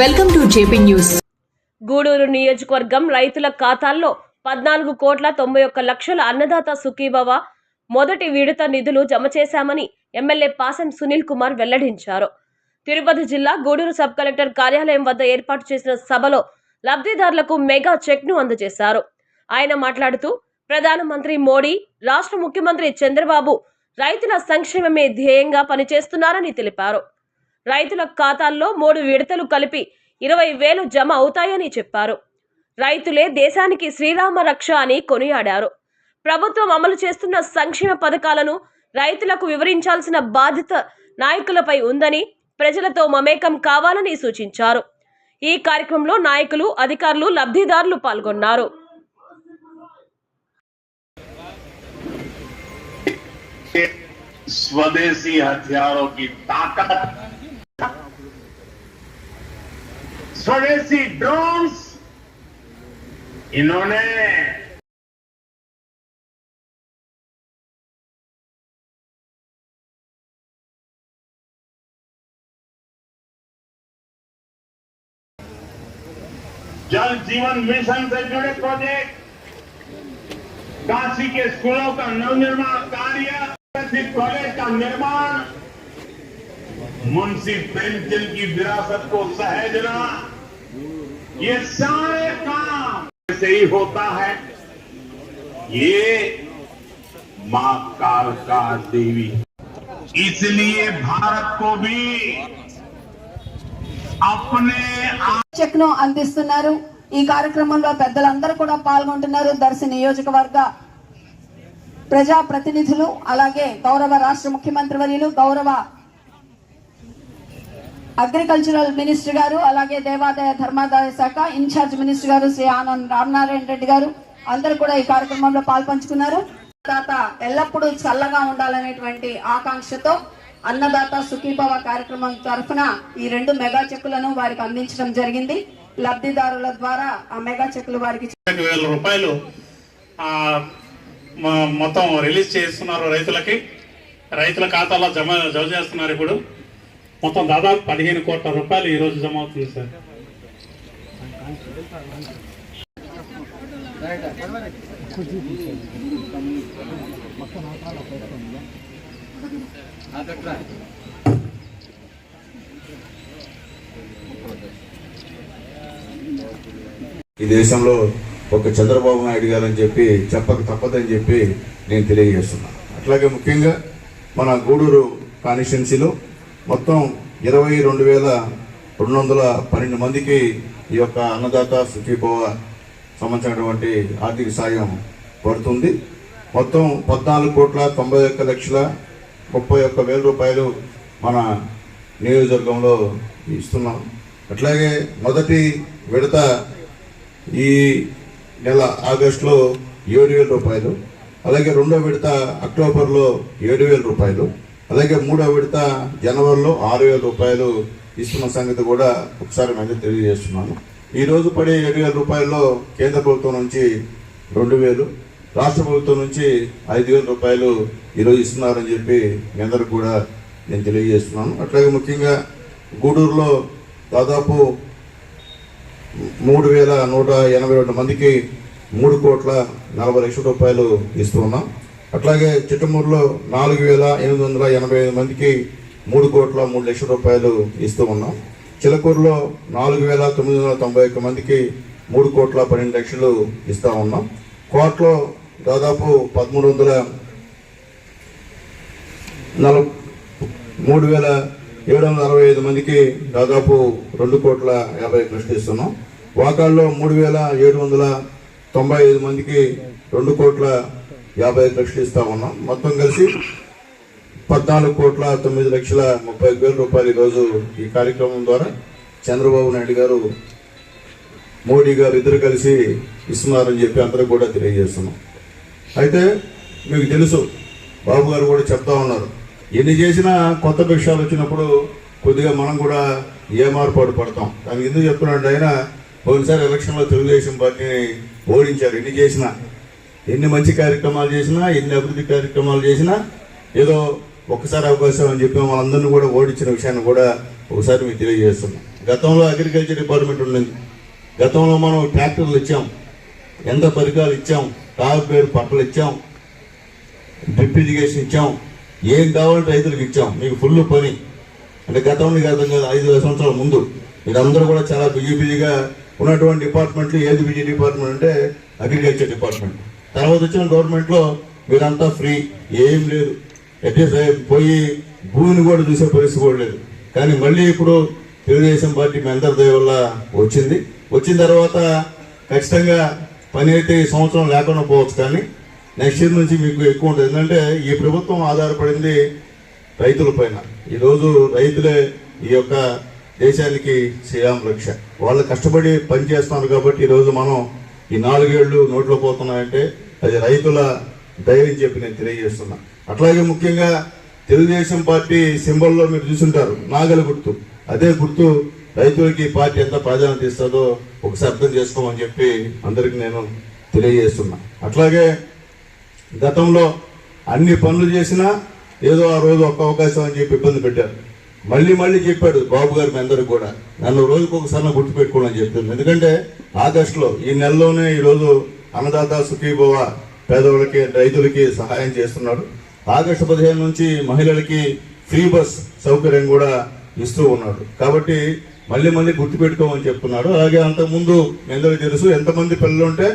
Welcome to JP news. Gudur నియోజకవర్గం రైతుల ఖాతాల్లో పద్నాలుగు కోట్ల తొంభై ఒక్క లక్షల అన్నదాత సుఖీభవ మొదటి విడత నిధులు జమ చేశామని ఎమ్మెల్యే పాసం సునీల్ కుమార్ వెల్లడించారు. తిరుపతి జిల్లా గూడూరు సబ్ కలెక్టర్ కార్యాలయం వద్ద ఏర్పాటు చేసిన సభలో లబ్ధిదారులకు మెగా చెక్ను అందజేశారు. ఆయన మాట్లాడుతూ ప్రధానమంత్రి మోడీ రాష్ట్ర ముఖ్యమంత్రి చంద్రబాబు రైతుల సంక్షేమమే ధ్యేయంగా పనిచేస్తున్నారని తెలిపారు. రైతుల ఖాతాల్లో మూడు విడతలు కలిపి ఇరవై వేలు జమ అవుతాయని చెప్పారు. రైతులే దేశానికి శ్రీరామ రక్ష అని కొనియాడారు. ప్రభుత్వం అమలు చేస్తున్న సంక్షేమ పథకాలను రైతులకు వివరించాల్సిన బాధ్యత నాయకులపై ఉందని ప్రజలతో మమేకం కావాలని సూచించారు. ఈ కార్యక్రమంలో నాయకులు అధికారులు లబ్ధిదారులు పాల్గొన్నారు. స్వదేశీ హత్యారో తాకత్ स्वदेशी ड्रोन्स इन्होंने जल जीवन मिशन से जुड़े प्रोजेक्ट काशी के स्कूलों का नवनिर्माण कार्य कॉलेज का निर्माण, मुंशी प्रेमचंद की विरासत को सहेजना। ये सारे काम से ही होता है ये मां कालका देवी इसलिए भारत को भी अपने आप చెక్ ను అందిస్తున్నారు ఈ కార్యక్రమంలో పెద్దలందరూ కూడా పాల్గొంటున్నారు దర్శి నియోజకవర్గ ప్రజా ప్రతినిధులు అలాగే గౌరవ రాష్ట్ర ముఖ్యమంత్రి వర్యులు గౌరవ అగ్రికల్చరల్ మినిస్టర్ గారు అలాగే దేవాదాయ ధర్మాదాయ శాఖ ఇన్ఛార్జ్ మినిస్టర్ గారు శ్రీ ఆనంద్ రామనారాయణ రెడ్డి గారు అందరూ కూడా ఈ కార్యక్రమంలో పాల్పంచుకున్నారు. అన్నదాత ఎల్లప్పుడూ చల్లగా ఉండాలనేటువంటి ఆకాంక్షతో అన్నదాత సుఖీభవ కార్యక్రమం తరఫున ఈ రెండు మెగా చెక్కులను వారికి అందించడం జరిగింది. లబ్ధిదారుల ద్వారా ఆ మెగా చెక్కులు వారికి వేల రూపాయలు మొత్తం రిలీజ్ చేస్తున్నారు రైతులకి. రైతుల ఖాతాలో జమ జమ చేస్తున్నారు ఇప్పుడు. మొత్తం దాదాపు పదిహేను కోట్ల రూపాయలు ఈరోజు జమ అవుతుంది సార్. ఈ దేశంలో ఒక చంద్రబాబు నాయుడు గారు అని చెప్పి చెప్పక తప్పదని చెప్పి నేను తెలియజేస్తున్నాను అట్లాగే ముఖ్యంగా మన గూడూరు కాన్స్టిట్యున్సీలో మొత్తం ఇరవై రెండు వేల రెండు వందల పన్నెండు మందికి ఈ యొక్క అన్నదాత సుఖీభవ సంబంధించినటువంటి ఆర్థిక సాయం పడుతుంది. మొత్తం పద్నాలుగు కోట్ల తొంభై ఒక్క లక్షల ముప్పై ఒక్క వేల రూపాయలు మన నియోజకవర్గంలో ఇస్తున్నాం. అట్లాగే మొదటి విడత ఈ నెల ఆగస్టులో ఏడు వేల రూపాయలు అలాగే రెండో విడత అక్టోబర్లో ఏడు వేల రూపాయలు. అలాగే మూడో విడత జనవరిలో ఆరు వేల రూపాయలు ఇస్తున్న సంగతి కూడా ఒకసారి మళ్ళీ తెలియజేస్తున్నాను. ఈ రోజు పడే ఏడు వేల రూపాయల్లో కేంద్ర ప్రభుత్వం నుంచి రెండు వేలు రాష్ట్ర ప్రభుత్వం నుంచి ఐదు వేల రూపాయలు ఈరోజు ఇస్తున్నారని చెప్పి మీ అందరికి కూడా నేను తెలియజేస్తున్నాను. అట్లాగే ముఖ్యంగా గూడూరులో దాదాపు మూడు వేల నూట ఎనభై రెండు మందికి మూడు కోట్ల నలభై లక్షల రూపాయలు ఇస్తున్నాం. అట్లాగే చిట్టమూరులో నాలుగు వేల ఎనిమిది వందల ఎనభై ఐదు మందికి మూడు కోట్ల మూడు లక్షల రూపాయలు ఇస్తూ ఉన్నాం. చిలకూరులో నాలుగు వేల తొమ్మిది వందల తొంభై ఒక్క మందికి మూడు కోట్ల పన్నెండు లక్షలు ఇస్తూ ఉన్నాం. కోట్లో దాదాపు పదమూడు వందల నల మూడు వేల ఏడు వందల అరవై ఐదు మందికి దాదాపు రెండు కోట్ల యాభై లక్షలు ఇస్తున్నాం. వాకాల్లో మూడు వేల ఏడు వందల తొంభై ఐదు మందికి రెండు కోట్ల యాభై ఐదు లక్షలు ఇస్తా ఉన్నాం. మొత్తం కలిసి పద్నాలుగు కోట్ల తొమ్మిది లక్షల ముప్పై వేల రూపాయలు ఈరోజు ఈ కార్యక్రమం ద్వారా చంద్రబాబు నాయుడు గారు మోడీ గారు ఇద్దరు కలిసి ఇస్తున్నారని చెప్పి అందరూ కూడా తెలియజేస్తున్నాం. అయితే మీకు తెలుసు బాబు గారు కూడా చెప్తా ఉన్నారు ఎన్ని చేసినా కొత్త విషయాలు వచ్చినప్పుడు కొద్దిగా మనం కూడా ఏ మార్పాటు పడతాం. దానికి ఎందుకు చెప్తున్నాడు ఆయన పోయినసారి ఎలక్షన్లో తెలుగుదేశం పార్టీని ఓడించారు ఎన్ని చేసినా. ఎన్ని మంచి కార్యక్రమాలు చేసినా ఎన్ని అభివృద్ధి కార్యక్రమాలు చేసినా ఏదో ఒక్కసారి అవకాశం అని చెప్పి మనందరినీ కూడా ఓడించిన విషయాన్ని కూడా ఒకసారి మీకు తెలియజేస్తున్నాం. గతంలో అగ్రికల్చర్ డిపార్ట్మెంట్ ఉండింది గతంలో మనం ట్రాక్టర్లు ఇచ్చాం. ఎంత పరికరాలు ఇచ్చాం? టాప్ పేరు పట్టలు ఇచ్చాం. డ్రిప్ ఇరిగేషన్ ఇచ్చాం. ఏం కావాలంటే రైతులకు ఇచ్చాం. మీకు ఫుల్ పని. అంటే గతంలో గతం కాదు ఐదు సంవత్సరాల ముందు మీరందరూ కూడా చాలా బిజీ బిజీగా ఉన్నటువంటి డిపార్ట్మెంట్లు ఏది బిజీ డిపార్ట్మెంట్ అంటే అగ్రికల్చర్ డిపార్ట్మెంట్ తర్వాత వచ్చిన గవర్నమెంట్లో మీరంతా ఫ్రీ ఏం లేదు. అట్లీస్ట్ పోయి భూమిని కూడా చూసే పరిస్థితి కూడా లేదు. కానీ మళ్ళీ ఇప్పుడు తెలుగుదేశం పార్టీ మీ అందరి దయ వల్ల వచ్చింది. వచ్చిన తర్వాత ఖచ్చితంగా పని అయితే ఈ సంవత్సరం లేకుండా పోవచ్చు. కానీ నెక్స్ట్ ఇయర్ నుంచి మీకు ఎక్కువ ఉంటుంది. ఎందుకంటే ఈ ప్రభుత్వం ఆధారపడింది రైతుల పైన. ఈరోజు రైతులే ఈ యొక్క దేశానికి శ్రీరామ రక్ష. వాళ్ళు కష్టపడి పని చేస్తున్నారు కాబట్టి ఈరోజు మనం ఈ నాలుగేళ్ళు నోట్లో పోతున్నాయంటే అది రైతుల ధైర్యం చెప్పి నేను తెలియజేస్తున్నా. అట్లాగే ముఖ్యంగా తెలుగుదేశం పార్టీ సింబల్లో మీరు చూసుంటారు నాగలి గుర్తు. అదే గుర్తు రైతులకి పార్టీ ఎంత ప్రాధాన్యత ఇస్తుందో ఒకసారి అర్థం చేసుకోమని చెప్పి అందరికి నేను తెలియజేస్తున్నా. అట్లాగే గతంలో అన్ని పనులు చేసినా ఏదో ఆ రోజు ఒక్క అవకాశం అని చెప్పి ఇబ్బంది పెట్టారు. మళ్ళీ మళ్ళీ చెప్పాడు బాబు గారు మీ అందరికి కూడా. నన్ను రోజుకు ఒకసారి గుర్తుపెట్టుకోండి అని చెప్తుంది. ఎందుకంటే ఆగస్టులో ఈ నెలలోనే ఈరోజు అన్నదాత సుఖీభవ పేదవాళ్ళకి రైతులకి సహాయం చేస్తున్నాడు. ఆగస్టు పదిహేను నుంచి మహిళలకి ఫ్రీ బస్ సౌకర్యం కూడా ఇస్తూ ఉన్నాడు. కాబట్టి మళ్ళీ మళ్ళీ గుర్తుపెట్టుకోమని చెప్తున్నాడు. అలాగే అంతకుముందు మీ అందరికీ తెలుసు ఎంతమంది పిల్లలు ఉంటే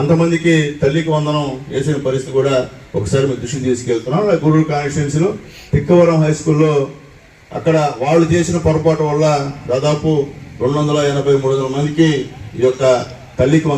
అంతమందికి తల్లికి వందనం వేసిన పరిస్థితి కూడా ఒకసారి మీ దృష్టికి తీసుకెళ్తున్నాం. అలాగే గూడూరు కాన్స్టిట్యున్సీలో తిక్కవరం హై స్కూల్లో అక్కడ వాళ్ళు చేసిన పొరపాటు వల్ల దాదాపు రెండు వందల ఎనభై మూడు వందల మందికి ఈ యొక్క తల్లికి